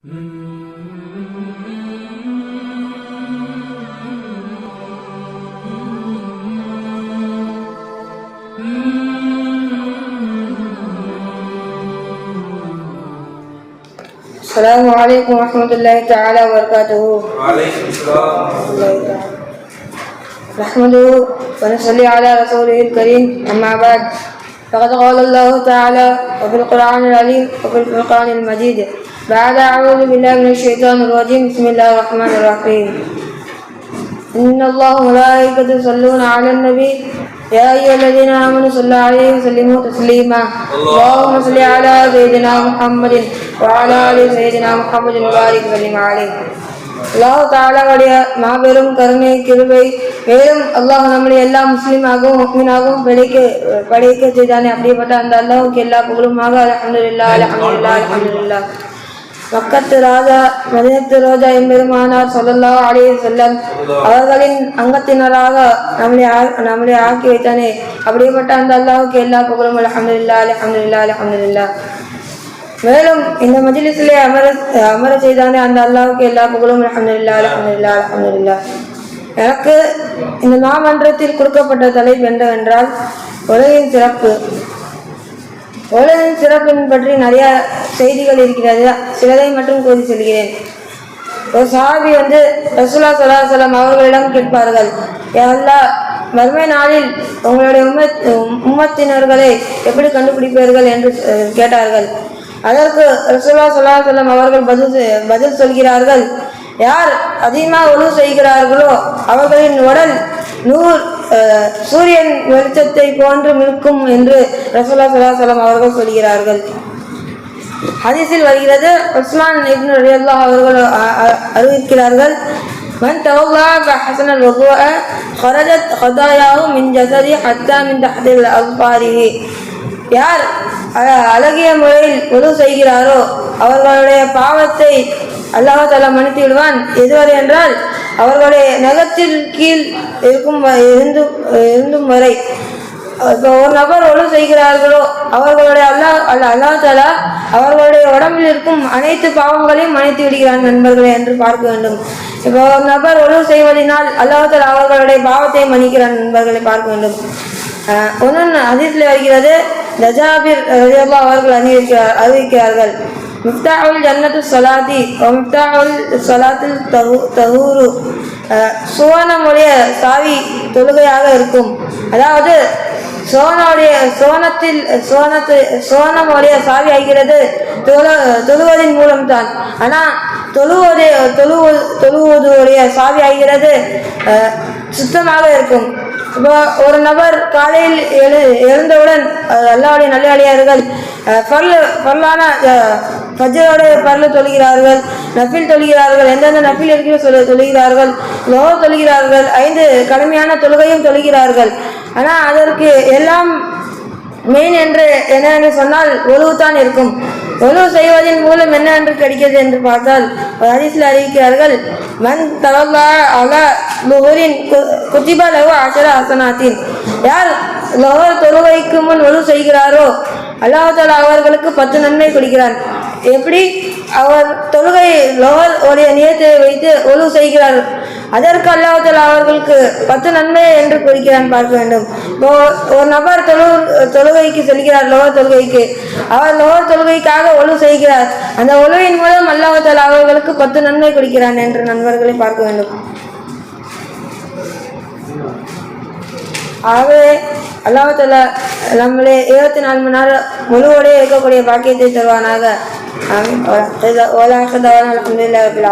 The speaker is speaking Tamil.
السلام عليكم ورحمة الله تعالى وبركاته. وعليكم السلام ورحمة الله تعالى. نحمده ونصلي على رسوله الكريم. أما بعد فقد قال الله تعالى وفي القرآن العليم وفي الفرقان المجيد. بعد أعوذ بالله من الشيطان الرجيم بسم الله الرحمن الرحيم إن الله وملائكته يصلون على النبي يا أيها الذين آمنوا صلوا عليه وسلموا تسليما اللهم صل على سيدنا محمد وعلى آل سيدنا محمد وبارك وسلم عليه அல்லாஹ் தாலாவுடைய மாபெரும் கருணை கிருபை மேலும் அல்லாஹ் நம்முடைய எல்லா முஸ்லீமாகவும் முக்மீனாகவும் படைக்க படைக்க செய்தானே அப்படிப்பட்ட அந்த அல்லாஹுக்கு எல்லா புகழுமாக அலமதுல்லா அலமதுல்லா அலமதுல்லா மக்கத்து ராஜா மதினத்து ரோஜா எம்பெருமானார் சொல்லல்லா அலைஹி செல்லம் அவர்களின் அங்கத்தினராக நம்மளை ஆ- நம்மளை ஆக்கி வைத்தானே அப்படிப்பட்ட அந்த அல்லாவுக்கு எல்லா புகழும் அலமதுல்லா அலமதுல்லா அலமதுல்லா மேலும் இந்த மஜிலிசிலே அமர அமர செய்தானே அந்த அல்லாவுக்கு எல்லா புகழும் அல்ஹம்துலில்லாஹ் அல்ஹம்துலில்லாஹ் அல்ஹம்துலில்லாஹ். எனக்கு இந்த மாமன்றத்தில் கொடுக்கப்பட்ட தலைப்பு என்னவென்றால் உலகின் சிறப்பு. உலகின் சிறப்பின் பற்றி நிறைய செய்திகள் இருக்கிறது. சிலதை மட்டும் கூறி சொல்கிறேன். ஒரு சாபி வந்து ரசூலா சலாசலம் அவர்களிடம் கேட்பார்கள். எல்லா மறுமை நாளில் உங்களுடைய உம்மத் உம்மத்தினர்களை எப்படி கண்டுபிடிப்பீர்கள்? என்று கேட்டார்கள். அதற்கு ரசூலா சலாசலம் அவர்கள் பதில் பதில் சொல்கிறார்கள். யார் அதிகமாக உணவு செய்கிறார்களோ அவர்களின் உடல் நூறு சூரியன் வெளிச்சத்தை போன்று மினுக்கும் என்று ரசூலா சலாசலம் அவர்கள் சொல்கிறார்கள் ஹதீஸில் வருகிறது உஸ்மான் இப்னு ரலியல்லாஹு அவர்கள் அ- அ- அறிவிக்கிறார்கள் மன் தவல்லா بحسن الوضوء خرجت خطاياه من جسده حتى من تحت الأظفاره யார் அ- அழகிய முறையில் உது செய்கிறாரோ அவர்களுடைய பாவத்தை அல்லாஹ் தலா மன்னித்து விடுவான் எதுவரை என்றால் அவர்களுடைய நகத்தில் கீழ் இருக்கும் இருந்து இருந்தும் இருந்தும் வரை இப்போ ஒரு நபர் ஒழு செய்கிறார்களோ அவர்களுடைய அல்லாஹ் அல்ல அல்லாஹ் தலா அவர்களுடைய உடம்பில் இருக்கும் அனைத்து பாவங்களையும் மன்னித்து விடுகிறான் நண்பர்களே என்று பார்க்க வேண்டும். இப்போ ஒரு நபர் ஒழு செய்வதனால் அல்லாஹ் தலா அவர்களுடைய பாவத்தை மன்னிக்கிறான் நண்பர்களை பார்க்க வேண்டும். ஒன்று அதில் வருகிறது தஜாபிர் அவர்கள் அறிவிக்கிறார் அறிவிக்கிறார்கள். மிஃப்தாவுல் ஜன்னத்து சொலாதி மிஃப்தாவுல் சொலாத்தில் தகு தகூரு சுவனமுடைய சாவி தொழுகையாக இருக்கும். அதாவது சோனோடைய சோனத்தில் சோனத்து சோனமுடைய சாவி ஆகிறது தொழு தொழுவதின் மூலம்தான். ஆனால் தொழுவது தொழுவது தொழுவதுடைய சாவி ஆகிறது சுத்தமாக இருக்கும். இப்போ ஒரு நபர் காலையில் எழு எழுந்தவுடன் அல்லாவுடைய நல்லடியார்கள் பல்லு பல்லான ஃபஜ்ரோட பல்லு தொழுகிறார்கள் நஃபில் தொழுகிறார்கள் எந்தெந்த நஃபில் இருக்கிறோ சொல்ல தொழுகிறார்கள் லோ தொழுகிறார்கள் ஐந்து கடுமையான தொழுகையும் தொழுகிறார்கள். ஆனால் அதற்கு எல்லாம் மெயின் என்று என்னென்னு சொன்னால் ஒழுவு தான் இருக்கும். உணவு செய்வதன் மூலம் என்ன என்று கிடைக்கிறது என்று பார்த்தால் ஹரிசில் அறிவிக்கிறார்கள் மன் தவல்லா அலா லுஹுரின் குத்திபா லஹு ஆசர ஹசனாத்தின் யார் லோகர் தொழுகைக்கு முன் உணவு செய்கிறாரோ அல்லாஹால அவர்களுக்கு பத்து நன்மை கொடுக்கிறான். எப்படி? அவர் தொழுகை லோகர் உடைய நியத்தை வைத்து ஒழு செய்கிறார். அதற்கு அல்லாஹால அவர்களுக்கு பத்து நன்மை என்று குறிக்கிறான் பார்க்க வேண்டும். ஒரு நபர் தொழு தொழுகைக்கு செல்கிறார் லோகர் தொழுகைக்கு. அவர் லோகர் தொழுகைக்காக ஒழு செய்கிறார். அந்த ஒழுவின் மூலம் அல்லாஹால அவர்களுக்கு பத்து நன்மை கொடுக்கிறான் என்று நண்பர்களை பார்க்க வேண்டும். ஆகவே அல்லாஹால நம்மளே இருபத்தி நாலு மணி நேரம் முழுவோடே இருக்கக்கூடிய பாக்கியத்தை தருவானாக. ஆமீன். ஓலா அலமதுல்லா ரபில்